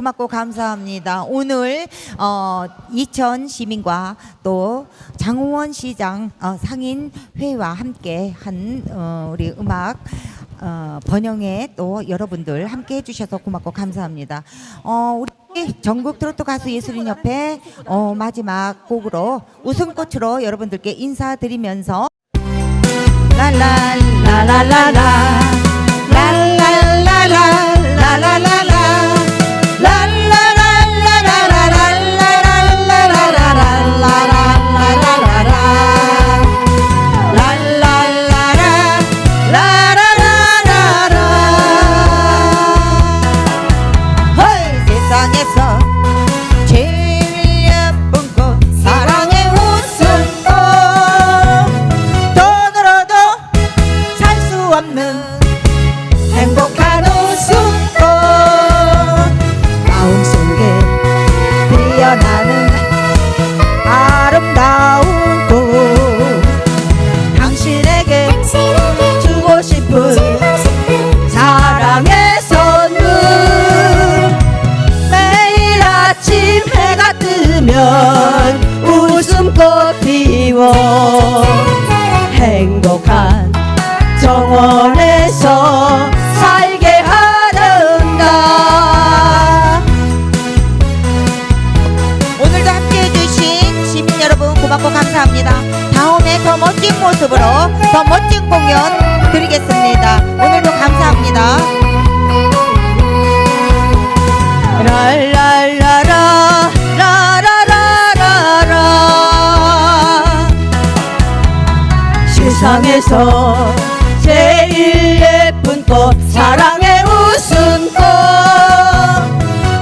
고맙고 감사합니다. 오늘 어, 이천 시민과 또 장호원 시장 어, 상인 회와 함께 한 어, 우리 음악 어, 번영에 또 여러분들 함께 해주셔서 고맙고 감사합니다. 어, 우리 전국 트로트 가수 예술인 협회 어, 마지막 곡으로 웃음꽃으로 여러분들께 인사드리면서 랄랄라라라라 피워 행복한 정원에서 살게 하는가. 오늘도 함께 해주신 시민 여러분 고맙고 감사합니다. 다음에 더 멋진 모습으로 더 멋진 공연 드리겠습니다. 오늘도 세상에서 제일 예쁜 꽃 사랑의 웃음꽃.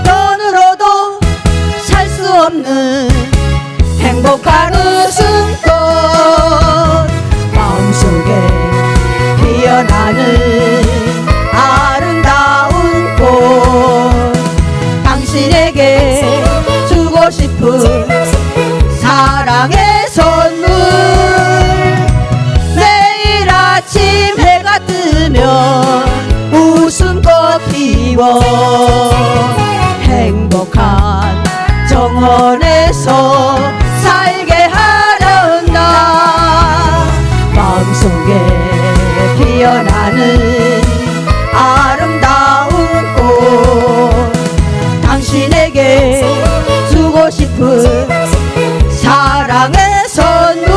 돈으로도 살 수 없는 행복한 웃음꽃. 마음속에 피어나는 아름다운 꽃. 당신에게 주고 싶은 행복한 정원에서 살게 하는가 마음속에 피어나는 아름다운 꽃. 당신에게 주고 싶은 사랑의 선물.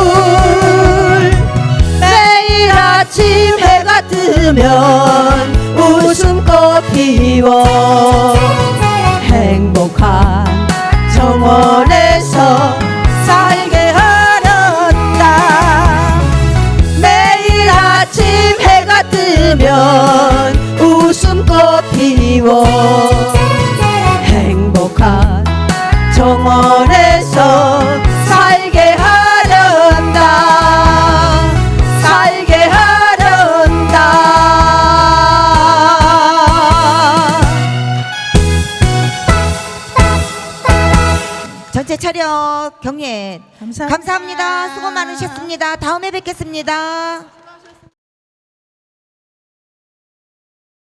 매일 아침 해가 뜨면 웃음꽃 피워 뜨면 웃음꽃 피워. 행복한 정원에서 살게 하련다. 살게 하련다. 전체 차렷 경례. 감사합니다. 감사합니다. 수고 많으셨습니다. 다음에 뵙겠습니다